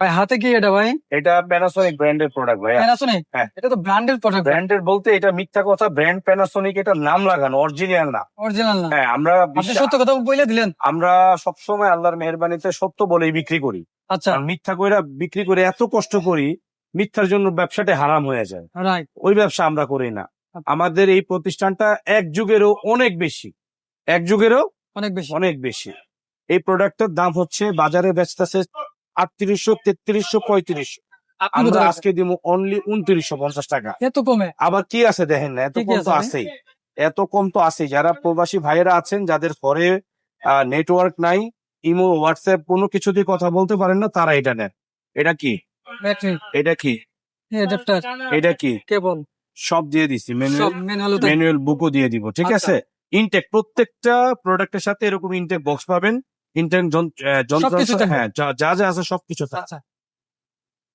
ভাই হাতে কি এটা ভাই? এটা প্যানাসোনিক ব্র্যান্ডের প্রোডাক্ট ভাইয়া। প্যানাসোনিক হ্যাঁ। এটা তো ব্র্যান্ডেড প্রোডাক্ট ব্র্যান্ডের বলতে এটা মিথ্যা কথা ব্র্যান্ড প্যানাসোনিক এটা নাম লাগানো অরিজিনাল না। অরিজিনাল না। হ্যাঁ আমরা সত্য কথা বলে দিলেন। আমরা সবসময় আল্লাহর মেহরবানিতে সত্য বলেই বিক্রি করি। আচ্ছা। মিথ্যা কইরা বিক্রি করে এত কষ্ট করি মিথ্যার জন্য ব্যবসাটা হারাম হয়ে যায়। ওই ব্যবসা আমরা করি না। আমাদের এই প্রতিষ্ঠানটা এক যুগেরও অনেক বেশি। এক যুগেরও অনেক বেশি। অনেক বেশি। এই প্রোডাক্টের দাম হচ্ছে বাজারে বেচতেছে আটত্রিশশো তেত্রিশশো পঁয়ত্রিশশো। আমরা আজকে দিব অনলি উনত্রিশশো পঞ্চাশ টাকা। এত কমে? আবার কি আছে দেখেন না এত কম তো আছেই। এত কম তো আছেই। যারা প্রবাসী ভাইয়েরা আছেন যাদের ঘরে নেটওয়ার্ক নাই ইমো হোয়াটসঅ্যাপ কোনো কিছু দিয়ে কথা বলতে পারেন না তারা এটা নেন। এটা কি? এটা কি? এটা কি? কেবল। সব দিয়ে দিছি ম্যানুয়াল ম্যানুয়াল বুকও দিয়ে। দিব ঠিক আচ্ছা। আছে? ইনটেক প্রত্যেকটা প্রোডাক্টের সাথে এরকম ইনটেক বক্স পাবেন। ইনটেক যন্ত্র হ্যাঁ যা যা যা আছে সবকিছু। আচ্ছা